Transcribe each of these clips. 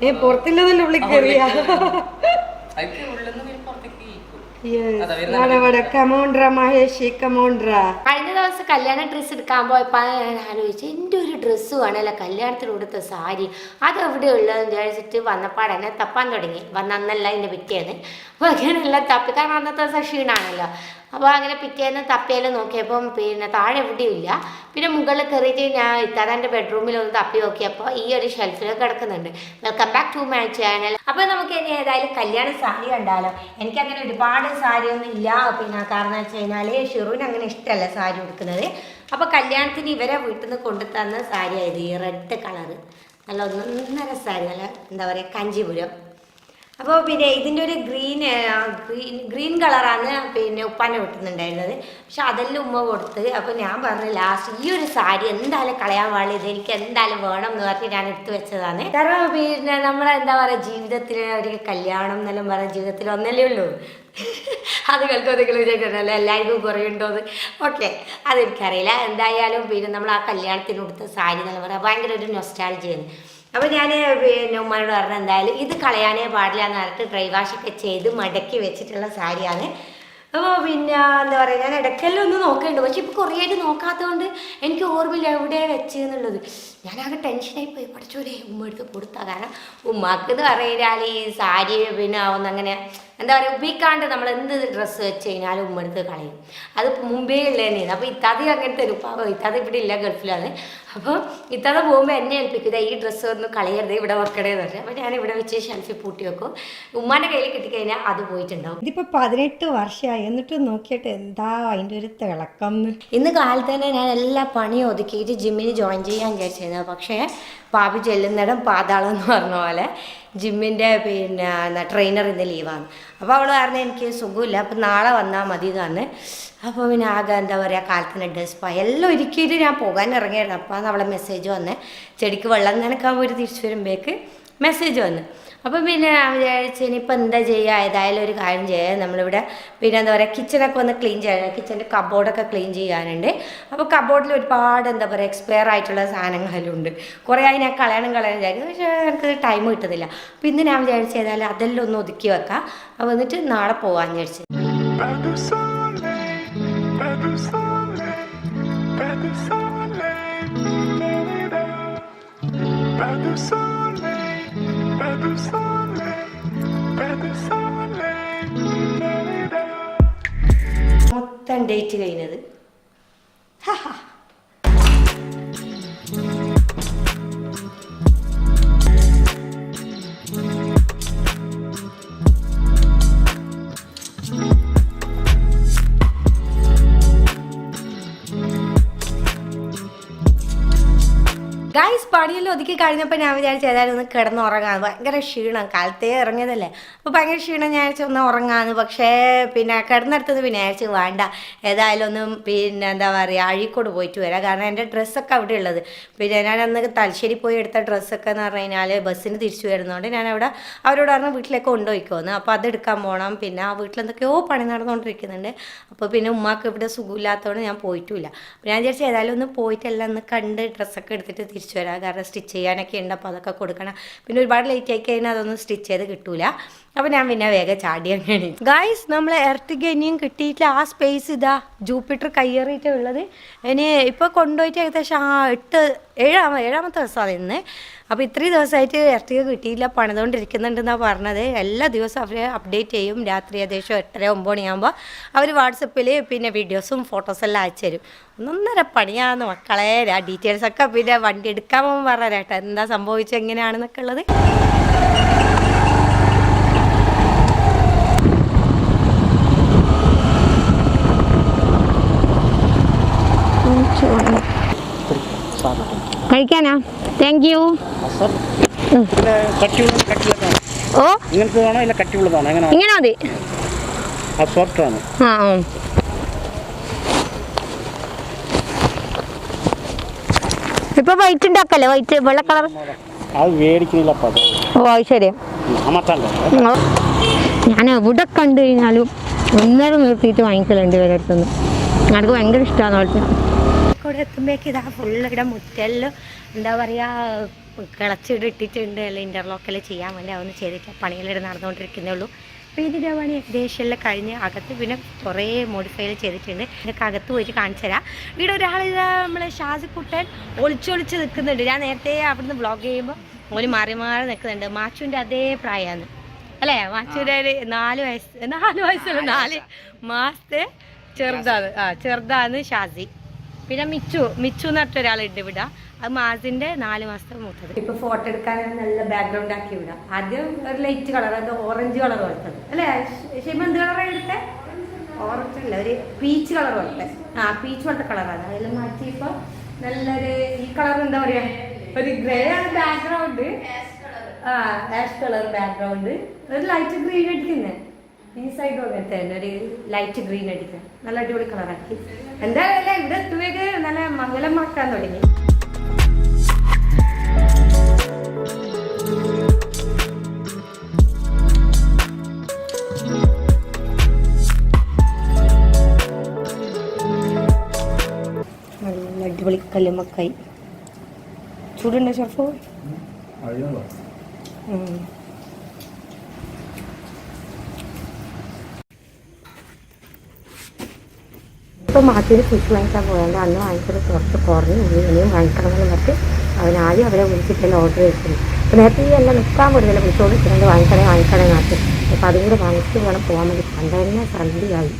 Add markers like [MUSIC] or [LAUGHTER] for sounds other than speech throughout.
ഏ പുറത്തില്ലതല്ലേ ഉള്ളിൽ കയറിയ [LAUGHS] കഴിഞ്ഞ ദിവസം കല്യാണ ഡ്രസ് എടുക്കാൻ പോയപ്പോൾ ഞാൻ ആലോചിച്ചു എന്റെ ഒരു ഡ്രസ്സ് വേണമല്ലോ കല്യാണത്തിന് കൊടുത്ത സാരി. അത് എവിടെ ഉള്ളതെന്ന് വിചാരിച്ചിട്ട് വന്നപ്പാട് എന്നെ തപ്പാൻ തുടങ്ങി. വന്നല്ല എന്റെ പിറ്റേന്ന് അപ്പോൾ അങ്ങനെയെല്ലാം തപ്പി. കാരണം അന്നത്തെ ദിവസം ക്ഷീണമാണല്ലോ അപ്പോൾ അങ്ങനെ പിറ്റേന്ന് തപ്പിയാലും നോക്കിയപ്പം പിന്നെ താഴെ എവിടെയും ഇല്ല. പിന്നെ മുകളിൽ കയറിയിട്ട് ഞാൻ ഇത്താതെ ബെഡ്റൂമിൽ ഒന്ന് തപ്പി നോക്കിയപ്പോൾ ഈ ഒരു ഷെൽഫിൽ കിടക്കുന്നുണ്ട്. Welcome back to my channel അപ്പോൾ നമുക്ക് ഇനി ഏതായാലും കല്യാണ സാരി കണ്ടാലോ. എനിക്കങ്ങനെ ഒരുപാട് സാരി ഒന്നും ഇല്ല. പിന്നെ കാരണം വെച്ച് കഴിഞ്ഞാൽ ഷിറുവിന് അങ്ങനെ ഇഷ്ടമല്ല സാരി ഉടുക്കുന്നത്. അപ്പോൾ കല്യാണത്തിന് ഇവരെ വീട്ടിൽ നിന്ന് കൊണ്ടു തന്ന സാരിയായത് ഈ റെഡ് കളറ് നല്ല ഒന്നൊന്നര സാരി നല്ല എന്താ പറയുക കാഞ്ചീപുരം. അപ്പോൾ പിന്നെ ഇതിന്റെ ഒരു ഗ്രീൻ ഗ്രീൻ ഗ്രീൻ കളറാണ് പിന്നെ ഉപ്പാനെ വിട്ടുന്നുണ്ടായിരുന്നത്. പക്ഷെ അതെല്ലാം ഉമ്മ കൊടുത്ത് അപ്പോൾ ഞാൻ പറഞ്ഞു ലാസ്റ്റ് ഈ ഒരു സാരി എന്തായാലും കളയാൻ പാടില്ല. ഇത് എനിക്ക് എന്തായാലും വേണം എന്ന് പറഞ്ഞ് ഞാൻ എടുത്തു വെച്ചതാണ്. കാരണം പിന്നെ നമ്മളെ എന്താ പറയുക ജീവിതത്തിൽ ഒരു കല്യാണം എന്നെല്ലാം പറഞ്ഞ ജീവിതത്തിൽ ഒന്നല്ലേ ഉള്ളൂ. അത് കേൾക്കുമെന്നെങ്കിലും വിചാരിക്കണല്ലോ എല്ലാവർക്കും കുറയുണ്ടോന്ന് ഓക്കെ. അതെനിക്കറിയില്ല. എന്തായാലും പിന്നെ നമ്മൾ ആ കല്യാണത്തിന് കൊടുത്ത സാരി എന്നെല്ലാം പറയാം ഭയങ്കര ഒരു നൊസ്റ്റാൾജിയാണ് അപ്പോൾ ഞാൻ പിന്നെ ഉമ്മയോട് പറഞ്ഞു എന്തായാലും ഇത് കളയാനേ പാടില്ല എന്ന് പറഞ്ഞിട്ട് ഡ്രൈ വാഷൊക്കെ ചെയ്ത് മടക്കി വെച്ചിട്ടുള്ള സാരിയാണ്. അപ്പോൾ പിന്നെ എന്താ പറയുക ഞാൻ ഇടയ്ക്കെല്ലാം ഒന്ന് നോക്കുന്നുണ്ട്. പക്ഷെ ഇപ്പോൾ കുറേ ആയിട്ട് നോക്കാത്തതുകൊണ്ട് എനിക്ക് ഓർമ്മയില്ല എവിടെ വെച്ച് എന്നുള്ളത്. ഞാനാകെ ടെൻഷനായി പോയി. പഠിച്ചോലേ ഉമ്മ എടുത്ത് കൊടുത്താ. കാരണം ഉമ്മാക്ക് എന്ന് പറഞ്ഞാൽ ഈ സാരി പിന്നെ ഒന്ന് അങ്ങനെ എന്താ പറയുക ഉപയോഗിക്കാണ്ട് നമ്മൾ എന്ത് ഡ്രസ്സ് വെച്ച് കഴിഞ്ഞാലും ഉമ്മ എടുത്ത് കളയും. അത് മുമ്പേ ഉള്ളതന്നെയാണ് അപ്പോൾ ഇത്താതെ അങ്ങനത്തെ ഒരു പാവം ഇത്താതെ ഇവിടെ ഇല്ല ഗൾഫിലാണ്. അപ്പോൾ ഇത്താതെ പോകുമ്പോൾ എന്നെ ഏൽപ്പിക്കുക ഈ ഡ്രസ്സ് ഒന്നും കളയരുത് ഇവിടെ വെക്കണേന്ന് പറഞ്ഞു. അപ്പോൾ ഞാൻ ഇവിടെ വെച്ച് ഷെൽഫിൽ പൂട്ടി വെക്കും. ഉമ്മാന്റെ കയ്യിൽ കിട്ടിക്കഴിഞ്ഞാൽ അത് പോയിട്ടുണ്ടാവും. ഇതിപ്പോൾ പതിനെട്ട് വർഷമായി. എന്നിട്ട് നോക്കിയിട്ട് എന്താ അതിന്റെ ഒരു തിളക്കം. ഇന്ന് കാലത്ത് തന്നെ ഞാൻ എല്ലാ പണിയും ഒതുക്കിയിട്ട് ജിമ്മിന് ജോയിൻ ചെയ്യാൻ വിചാരിച്ചിരുന്നത്. പക്ഷേ പാപി ചെല്ലുന്നിടം പാതാളം എന്ന് പറഞ്ഞ പോലെ ജിമ്മിന്റെ പിന്നെ ട്രെയിനർ ഇന്ന് ലീവാണ് അപ്പോൾ അവൾ കാരണം എനിക്ക് സുഖമില്ല അപ്പം നാളെ വന്നാൽ മതി എന്ന് അപ്പോൾ പിന്നെ ആകെ എന്താ പറയുക കാലത്തിന് ഡെസ്പ എല്ലാം ഒരുക്കിയിട്ട് ഞാൻ പോകാൻ ഇറങ്ങിയായിരുന്നു. അപ്പോൾ അവളെ മെസ്സേജ് വന്നേ ചെടിക്ക് വെള്ളം നനക്കാൻ പോയി തിരിച്ചു വരുമ്പോഴേക്ക് മെസ്സേജ് വന്നു. അപ്പം പിന്നെ ഞാൻ വിചാരിച്ചു ഇനിയിപ്പോൾ എന്താ ചെയ്യുക ഏതായാലും ഒരു കാര്യം ചെയ്യാം. നമ്മളിവിടെ പിന്നെ എന്താ പറയുക കിച്ചണൊക്കെ ഒന്ന് ക്ലീൻ ചെയ്യാൻ കിച്ചന്റെ കബോർഡൊക്കെ ക്ലീൻ ചെയ്യാനുണ്ട്. അപ്പോൾ കബോർഡിൽ ഒരുപാട് എന്താ പറയുക എക്സ്പയർ ആയിട്ടുള്ള സാധനങ്ങളെല്ലാം ഉണ്ട് കുറേ ആയി ഞാൻ കളയണം കളയണം വിചാരിക്കും പക്ഷേ എനിക്ക് ടൈം കിട്ടുന്നില്ല. അപ്പോൾ ഇന്ന് ഞാൻ വിചാരിച്ചു ഏതായാലും അതെല്ലാം ഒന്ന് ഒതുക്കി വെക്കാം. അപ്പോൾ എന്നിട്ട് നാളെ പോകാമെന്ന് വിചാരിച്ചു. Pas de ഡേറ്റ് കഴിഞ്ഞത്. പണിയെല്ലാം ഒതുക്കി കഴിഞ്ഞപ്പോൾ ഞാൻ വിചാരിച്ചു ഏതായാലും ഒന്ന് കിടന്നുറങ്ങാന്ന്. ഭയങ്കര ക്ഷീണം. കാലത്തേ ഇറങ്ങിയതല്ലേ. അപ്പോൾ ഭയങ്കര ക്ഷീണം ഞാൻ വിചാരിച്ചു ഒന്ന് ഉറങ്ങാന്ന്. പക്ഷേ പിന്നെ കിടന്നെടുത്തത് പിന്നെ വിചാരിച്ചു വേണ്ട. ഏതായാലും ഒന്നും പിന്നെ എന്താ പറയുക അഴീക്കോട് പോയിട്ട് വരാം. കാരണം എന്റെ ഡ്രസ്സൊക്കെ അവിടെ ഉള്ളത് പിന്നെ ഞാൻ അന്ന് തലശ്ശേരി പോയി എടുത്ത ഡ്രസ്സൊക്കെ എന്ന് പറഞ്ഞു കഴിഞ്ഞാൽ ബസ്സിന് തിരിച്ചു വരുന്നതുകൊണ്ട് ഞാൻ അവിടെ അവരോട് പറഞ്ഞു വീട്ടിലേക്ക് കൊണ്ടുപോയിക്കോന്ന്. അപ്പോൾ അതെടുക്കാൻ പോകണം പിന്നെ ആ വീട്ടിൽ എന്തൊക്കെയോ പണി നടന്നുകൊണ്ടിരിക്കുന്നുണ്ട് അപ്പോൾ പിന്നെ ഉമ്മാക്ക് ഇവിടെ സുഖമില്ലാത്തതുകൊണ്ട് ഞാൻ പോയിട്ടുമില്ല അപ്പോൾ ഞാൻ വിചാരിച്ചു ഏതായാലും ഒന്ന് പോയിട്ടെല്ലാം ഒന്ന് കണ്ട് ഡ്രസ്സൊക്കെ എടുത്തിട്ട് തിരിച്ചു വരാം. സ്റ്റിച്ച് ചെയ്യാനൊക്കെ ഉണ്ട്. അപ്പോൾ അതൊക്കെ കൊടുക്കണം. പിന്നെ ഒരുപാട് ലേറ്റ് ആയി കഴിഞ്ഞാൽ അതൊന്നും സ്റ്റിച്ച് ചെയ്ത് കിട്ടൂല. അപ്പോൾ ഞാൻ പിന്നെ വേഗം ചാടി അങ്ങനെ ഗായ്സ് നമ്മൾ എർത്തിക്ക് ഇനിയും കിട്ടിയിട്ടില്ല. ആ സ്പേസ് ഇതാ ജൂപ്പിറ്റർ കയ്യേറിയിട്ട് ഉള്ളത്. ഇനി ഇപ്പോൾ കൊണ്ടുപോയിട്ട് ഏകദേശം ആ എട്ട് ഏഴാമ ഏഴാമത്തെ ദിവസമാണ് ഇന്ന്. അപ്പോൾ ഇത്രയും ദിവസമായിട്ട് എർത്തിക്ക് കിട്ടിയില്ല പണിതുകൊണ്ടിരിക്കുന്നുണ്ടെന്നാണ് പറഞ്ഞത്. എല്ലാ ദിവസവും അവർ അപ്ഡേറ്റ് ചെയ്യും. രാത്രി ഏകദേശം എട്ടര ഒമ്പത് മണിയാകുമ്പോൾ അവർ വാട്സപ്പിൽ പിന്നെ വീഡിയോസും ഫോട്ടോസെല്ലാം അയച്ചു തരും. ഒന്നൊന്നര പണിയാന്ന് മക്കളെ. ആ ഡീറ്റെയിൽസ് ഒക്കെ പിന്നെ വണ്ടി എടുക്കാൻ പോകുമ്പോൾ പറഞ്ഞാലേട്ടോ എന്താ സംഭവിച്ചത്? എങ്ങനെയാണെന്നൊക്കെ ഉള്ളത്. കഴിക്കാനാ? താങ്ക് യു ഓ? ഇങ്ങനെ മതി. ആണ് ആ. ഇപ്പൊ വൈറ്റ് ഉണ്ടാക്കല്ലേ വൈറ്റ് വെള്ള കളർ? ഓ ശരി. ഞാൻ എവിടെ കണ്ടു കഴിഞ്ഞാലും ഒന്നര നിർത്തിയിട്ട് വാങ്ങിക്കലുണ്ട് ഇവരടുത്തുനിന്ന് എനിക്ക് ഭയങ്കര ഇഷ്ടമാണ് ഇവിടെ എത്തുമ്പോഴേക്ക് ഇതാ ഫുള്ള് ഇവിടെ മുറ്റെല്ലാം എന്താ പറയുക കിളച്ചിടിട്ടിട്ടുണ്ട് അല്ല ഇന്റർലോക്കെല്ലാം ചെയ്യാൻ വേണ്ടി അതൊന്നും ചെയ്തിട്ട് പണികളിവിടെ നടന്നുകൊണ്ടിരിക്കുന്നേ ഉള്ളൂ. അപ്പോൾ ഇതിന്റെ പണി ഏകദേശം എല്ലാം കഴിഞ്ഞ് അകത്ത് പിന്നെ കുറേ മോഡിഫൈ ചെയ്തിട്ടുണ്ട്. ഇതൊക്കെ അകത്ത് പോയിട്ട് കാണിച്ചു തരാം. ഇവിടെ ഒരാൾ ഇതാ നമ്മളെ ഷാജിക്കുട്ടൻ ഒളിച്ചൊളിച്ച് നിൽക്കുന്നുണ്ട്. ഞാൻ നേരത്തെ അവിടുന്ന് ബ്ലോഗ് ചെയ്യുമ്പോൾ ഓന് മാറി മാറി നിൽക്കുന്നുണ്ട്. മാച്ചുവിന്റെ അതേ പ്രായമാണ് അല്ലേ? മാച്ചുവിന്റെ ഒരു നാല് വയസ്സ് നാല് വയസ്സുള്ള നാല് മാസത്തെ ചെറുതാണ്. ആ ചെറുതാണ് ഷാസി പിന്നെ മിച്ചു മിച്ചു എന്ന് പറഞ്ഞ ഒരാളുണ്ട് ഇവിടെ. അത് മാസിന്റെ നാല് മാസത്തെ മൂത്തത്. ഇപ്പൊ ഫോട്ടോ എടുക്കാൻ നല്ല ബാക്ക്ഗ്രൗണ്ട് ആക്കി വിടാം ആദ്യം ഒരു ലൈറ്റ് കളർ അത് ഓറഞ്ച് കളർ പോലത്തെ. അല്ലേ? ഷിമ എന്ത് കളറാണ് എടുത്തേ? ഓറഞ്ച് അല്ല ഒരു പീച്ച് കളർ പോലത്തെ. ആ പീച്ച് പോലത്തെ കളറാണ് അതിൽ മാറ്റി ഇപ്പൊ നല്ലൊരു ഈ കളർ എന്താ പറയാ? ഒരു ഗ്രേ ആണ് ബാക്ക്ഗ്രൗണ്ട് ആ ആഷ് കളർ ബാക്ക്ഗ്രൗണ്ട് ഒരു ലൈറ്റ് ഗ്രീൻ അടിക്കുന്നത് ഈ സൈഡും അങ്ങനത്തെ തന്നെ. ഒരു ലൈറ്റ് ഗ്രീൻ അടിക്കാൻ നല്ല അടിപൊളി കളറാക്കി എന്തായാലും ഇവിടെ എത്തുവേക്ക് നല്ല മംഗലമാക്കാൻ തുടങ്ങി. നല്ല അടിപൊളി കല്ലുമക്കായി ചൂടുണ്ടോ ഷർഫോ? ഉം. ഇപ്പം മാറ്റിയിൽ ഫിഷ് വാങ്ങിക്കാൻ പോയാണ്ട് അന്ന് വാങ്ങിച്ചത് കുറച്ച് കുറഞ്ഞു. ഇനി ഇനിയും വാങ്ങിക്കണമെന്ന് പറഞ്ഞിട്ട് അവനാദ്യം അവരെ വിളിച്ചിട്ടെല്ലാം ഓർഡർ ചെയ്തിട്ടുണ്ട് അപ്പോൾ നേരത്തെ ഈ എല്ലാം നിൽക്കാൻ പറ്റില്ല വിളിച്ചോട് ഇച്ചിരി വാങ്ങിക്കണേ വാങ്ങിക്കണേ നാട്ടിൽ അപ്പോൾ അതും കൂടെ വാങ്ങിച്ചിട്ട് വേണം പോകാൻ വേണ്ടി പണ്ടന്നെ സന്ധിയായി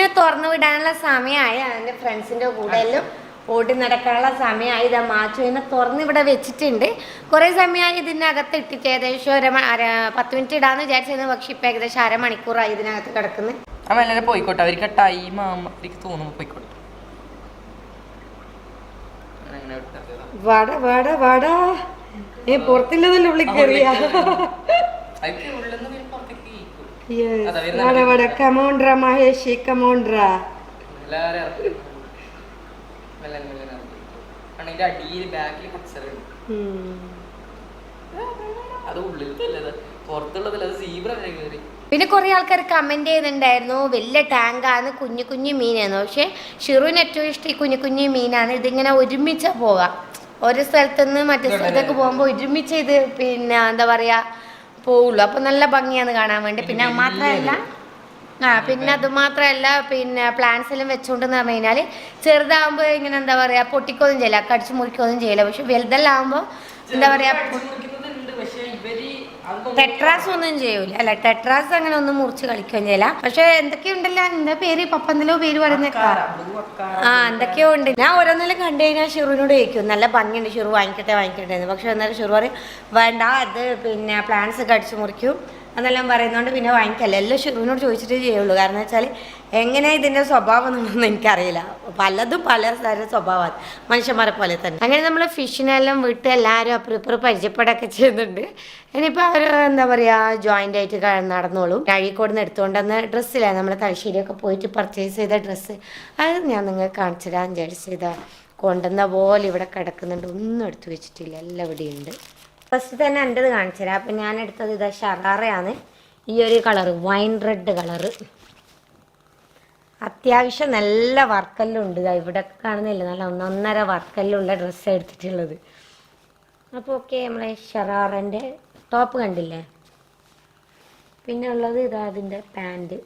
ഫിഷിനെ തുറന്നു വിടാനുള്ള സമയമായി. എന്റെ ഫ്രണ്ട്സിന്റെ കൂടെ എല്ലാം ഓടി നടക്കാനുള്ള സമയമായി. ഇതാ മാച്ചുവിനെ തുറന്ന് ഇവിടെ വെച്ചിട്ടുണ്ട്. കുറേ സമയമായി ഇതിനകത്ത് ഇട്ടിട്ട് ഏകദേശം ഒരു അര പത്ത് മിനിറ്റ് ഇടാന്ന് വിചാരിച്ചിരുന്നു. പക്ഷെ ഇപ്പം ഏകദേശം അരമണിക്കൂറായി ഇതിനകത്ത് കിടക്കുന്നത് എല്ലാവരും പോയിക്കോട്ടെ. അവർക്ക് ടൈം ആകുമ്പോൾ അവർക്ക് തോന്നുമ്പോൾ പോയിക്കോട്ടെ. വട വട വട. ഏ പുറത്തില്ലതല്ലോ വിളിക്കറിയാ അവർക്ക് ഉള്ളിൽ നിന്ന് പുറത്തേക്ക് കമോണ്ട്ര മഹേഷി കമോണ്ട്ര അടിയിൽ ബാക്കിൽ അത് പുറത്തുള്ളതല്ല? സീബ്ര വരെ കയറി? പിന്നെ കുറേ ആൾക്കാർ കമന്റ് ചെയ്യുന്നുണ്ടായിരുന്നു വലിയ ടാങ്കാണ് കുഞ്ഞു കുഞ്ഞു മീനാണ്. പക്ഷേ ഷിറുവിന് ഏറ്റവും ഇഷ്ടം ഈ കുഞ്ഞു കുഞ്ഞു മീനാണ്. ഇതിങ്ങനെ ഒരുമിച്ച് പോവാ. ഒരു സ്ഥലത്തുനിന്ന് മറ്റേ സ്ഥലത്തേക്ക് പോകുമ്പോൾ ഒരുമിച്ച് ഇത് പിന്നെ എന്താ പറയുക പോവുള്ളൂ. അപ്പം നല്ല ഭംഗിയാണ് കാണാൻ വേണ്ടി. പിന്നെ അത് മാത്രമല്ല ആ പിന്നെ അത് മാത്രമല്ല പിന്നെ പ്ലാന്റ്സ് എല്ലാം വെച്ചുകൊണ്ടെന്ന് പറഞ്ഞു കഴിഞ്ഞാൽ ചെറുതാകുമ്പോൾ ഇങ്ങനെ എന്താ പറയുക പൊട്ടിക്കൊന്നും ചെയ്യില്ല. കടിച്ചു മുറിക്കൊന്നും ചെയ്യില്ല. പക്ഷെ വലുതെല്ലാം ആകുമ്പോൾ എന്താ പറയുക മുറിക്കുന്നതുണ്ട് പക്ഷെ ഇവർ അത് ടെട്രാസ് ഒന്നും ചെയ്യൂല. അല്ല ടെട്രാസ് അങ്ങനെ ഒന്നും മുറിച്ച് കളിക്കുകയും ചെയ്യില്ല. പക്ഷെ എന്തൊക്കെയുണ്ടല്ലോ? എന്താ പേര്? പപ്പന്തലോ പേര് പറയുന്നേക്കാ. ആ എന്തൊക്കെയോ ഉണ്ട്. ഞാൻ ഓരോന്നിലും കണ്ടു കഴിഞ്ഞാൽ ഷിറുവിനോട് ചോദിക്കും. നല്ല ഭംഗിയുണ്ട് ഷിറു. വാങ്ങിക്കട്ടെ വാങ്ങിക്കട്ടെ എന്ന്. പക്ഷെ എന്നാലും ഷിറു പറയും വേണ്ട അത് പിന്നെ പ്ലാന്റ്സ് അടിച്ചു മുറിക്കും. എന്നെല്ലാം പറയുന്നതുകൊണ്ട് പിന്നെ വാങ്ങിക്കല്ല. എല്ലാം ഷിറുവിനോട് ചോദിച്ചിട്ടേ ചെയ്യുള്ളൂ. കാരണം വെച്ചാൽ എങ്ങനെ ഇതിന്റെ സ്വഭാവം എന്നുള്ളതൊന്നും എനിക്കറിയില്ല. പലതും പല തരം സ്വഭാവമാണ്. മനുഷ്യന്മാരെ പോലെ തന്നെ. അങ്ങനെ നമ്മൾ ഫിഷിനെല്ലാം വിട്ട് എല്ലാവരും അപ്പുറം ഇപ്പുറം പരിചയപ്പെടുകയൊക്കെ ചെയ്യുന്നുണ്ട്. ഇനിയിപ്പോൾ അവർ എന്താ പറയുക ജോയിന്റ് ആയിട്ട് നടന്നോളൂ. അഴീക്കോട് നിന്ന് എടുത്തുകൊണ്ടുവന്ന ഡ്രസ്സിലാണ് നമ്മൾ തലശ്ശേരിയൊക്കെ പോയിട്ട് പർച്ചേസ് ചെയ്ത ഡ്രസ്സ് അത് ഞാൻ നിങ്ങൾക്ക് കാണിച്ചു തരാൻ വിചാരിച്ചത് കൊണ്ടുവന്ന പോലെ ഇവിടെ കിടക്കുന്നുണ്ട്. ഒന്നും എടുത്തു വെച്ചിട്ടില്ല. എല്ലാം ഇവിടെ ഉണ്ട് ഫസ്റ്റ് തന്നെ എന്റെത് കാണിച്ചു തരാം അപ്പം ഞാൻ എടുത്തത് ഇതാ ഷറാറയാണ്. ഈ ഒരു കളറ് വൈൻ റെഡ് കളറ്. അത്യാവശ്യം നല്ല വർക്കെല്ലാം ഉണ്ട് ഇതാ ഇവിടെ കാണുന്നില്ല? നല്ല ഒന്നൊന്നര വർക്കെല്ലാം ഡ്രസ്സ് എടുത്തിട്ടുള്ളത്. അപ്പോൾ ഓക്കെ നമ്മളെ ഷറാറിന്റെ ടോപ്പ് കണ്ടില്ലേ? പിന്നെ ഉള്ളത് ഇതാ അതിന്റെ പാന്റ്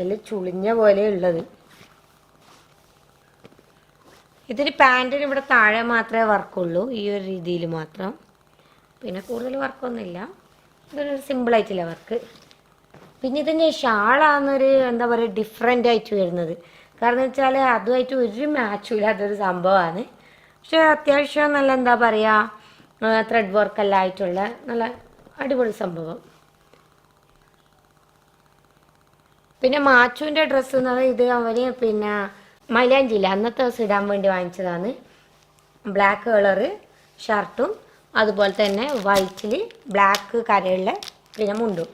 എല്ലാം ചുളിഞ്ഞ പോലെ ഉള്ളത് ഇതിന് പാന്റിന് ഇവിടെ താഴെ മാത്രമേ വർക്കുള്ളൂ ഈ ഒരു രീതിയിൽ മാത്രം. പിന്നെ കൂടുതൽ വർക്കൊന്നുമില്ല. ഇതൊരു സിമ്പിളായിട്ടില്ല വർക്ക്. പിന്നെ ഇതിന്റെ ഷാളാന്നൊരു എന്താ പറയുക ഡിഫറെന്റ് ആയിട്ട് വരുന്നത്. കാരണം വെച്ചാൽ അതുമായിട്ട് ഒരു മാച്ചും ഇല്ലാത്തൊരു സംഭവമാണ് പക്ഷേ അത്യാവശ്യം നല്ല എന്താ പറയുക ത്രെഡ് വർക്കെല്ലാം ആയിട്ടുള്ള നല്ല അടിപൊളി സംഭവം. പിന്നെ മാച്ചുവിന്റെ ഡ്രസ്സ് എന്ന് പറയുന്നത് ഇത് അവന് പിന്നെ മൈലാഞ്ചിയില്ല? അന്നത്തെ ദിവസം ഇടാൻ വേണ്ടി വാങ്ങിച്ചതാണ്. ബ്ലാക്ക് കളറ് ഷർട്ടും അതുപോലെ തന്നെ വൈറ്റിൽ ബ്ലാക്ക് കരയുള്ള പിന്നെ മുണ്ടും.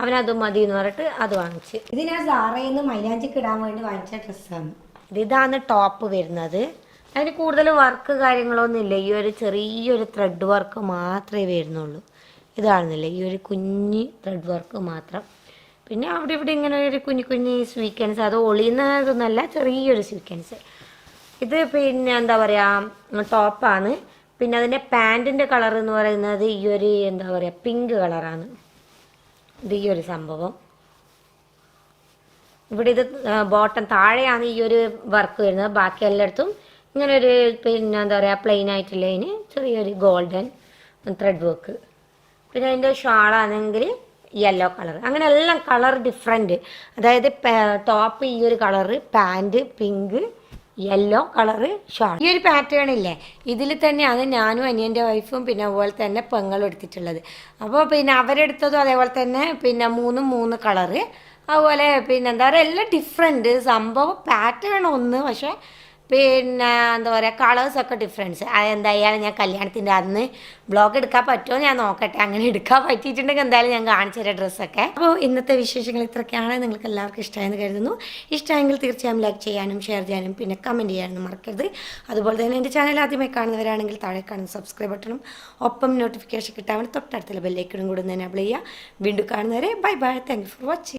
അവനത് മതി എന്ന് പറഞ്ഞിട്ട് അത് വാങ്ങിച്ച്. ഇത് ഞാൻ സാറയിൽ നിന്ന് മൈലാഞ്ചിക്ക് ഇടാൻ വേണ്ടി വാങ്ങിച്ച ഡ്രസ്സാണ്. ഇത് ഇതാണ് ടോപ്പ് വരുന്നത്. അതിന് കൂടുതൽ വർക്ക് കാര്യങ്ങളൊന്നും ഇല്ല. ഈ ഒരു ചെറിയൊരു ത്രെഡ് വർക്ക് മാത്രമേ വരുന്നുള്ളൂ. ഇതാണെന്നില്ല ഈ ഒരു കുഞ്ഞ് ത്രെഡ് വർക്ക് മാത്രം. പിന്നെ അവിടെ ഇവിടെ ഇങ്ങനെ ഒരു കുഞ്ഞു കുഞ്ഞു സ്വീക്കൻസ് അത് ഒളിയുന്നതൊന്നല്ല ചെറിയൊരു സ്വീക്കൻസ് ഇത് പിന്നെ എന്താ പറയുക ടോപ്പാണ്. പിന്നെ അതിന്റെ പാന്റിന്റെ കളർ എന്ന് പറയുന്നത് ഈ ഒരു എന്താ പറയുക പിങ്ക് കളറാണ്. ഇത് ഈ ഒരു സംഭവം. ഇവിടെ ഇത് ബോട്ടം താഴെയാണ് ഈ ഒരു വർക്ക് വരുന്നത്. ബാക്കി എല്ലായിടത്തും ഇങ്ങനെ ഒരു പിന്നെ എന്താ പറയുക പ്ലെയിൻ ആയിട്ടുള്ളതിന് ചെറിയൊരു ഗോൾഡൻ ത്രെഡ് വർക്ക് പിന്നെ അതിന്റെ ഷാളാണെങ്കിൽ യെല്ലോ കളർ അങ്ങനെ എല്ലാം കളർ ഡിഫറെന്റ് അതായത് ടോപ്പ് ഈ ഒരു colour pant pink yellow colour short ഈ ഒരു പാറ്റേൺ ഇല്ലേ? ഇതിൽ തന്നെയാണ് ഞാനും അനിയന്റെ വൈഫും പിന്നെ അതുപോലെ തന്നെ പെങ്ങളും എടുത്തിട്ടുള്ളത്. അപ്പോൾ പിന്നെ അവരെടുത്തതും അതേപോലെ തന്നെ പിന്നെ മൂന്നും മൂന്ന് കളറ് അതുപോലെ പിന്നെ എന്താ പറയുക എല്ലാം ഡിഫറെന്റ് സംഭവം പാറ്റേൺ ഒന്ന് പക്ഷേ പിന്നെ എന്താ പറയുക കളേഴ്സൊക്കെ ഡിഫറൻസ് അതെന്തായാലും ഞാൻ കല്യാണത്തിന്റെ അന്ന് ബ്ലോഗ് എടുക്കാൻ പറ്റുമോ ഞാൻ നോക്കട്ടെ. അങ്ങനെ എടുക്കാൻ പറ്റിയിട്ടുണ്ടെങ്കിൽ എന്തായാലും ഞാൻ കാണിച്ചു തരാം ഡ്രസ്സൊക്കെ അപ്പോൾ ഇന്നത്തെ വിശേഷങ്ങൾ ഇത്രയൊക്കെയാണ് നിങ്ങൾക്ക് എല്ലാവർക്കും ഇഷ്ടമായെന്ന് കരുതുന്നു. ഇഷ്ടമെങ്കിൽ തീർച്ചയായും ലൈക്ക് ചെയ്യാനും ഷെയർ ചെയ്യാനും പിന്നെ കമന്റ് ചെയ്യാനും മറക്കരുത്. അതുപോലെ തന്നെ എന്റെ ചാനൽ ആദ്യമായി കാണുന്നവരാണെങ്കിൽ താഴെ കാണുന്ന സബ്സ്ക്രൈബ് ബട്ടണും ഒപ്പം നോട്ടിഫിക്കേഷൻ കിട്ടാൻ തൊട്ടടുത്തുള്ള ബെല്ലേക്കിടും കൂടെ ഒന്ന് എനേബിൾ ചെയ്യുക. വീണ്ടും കാണുന്നവരെ bye bye thank for watching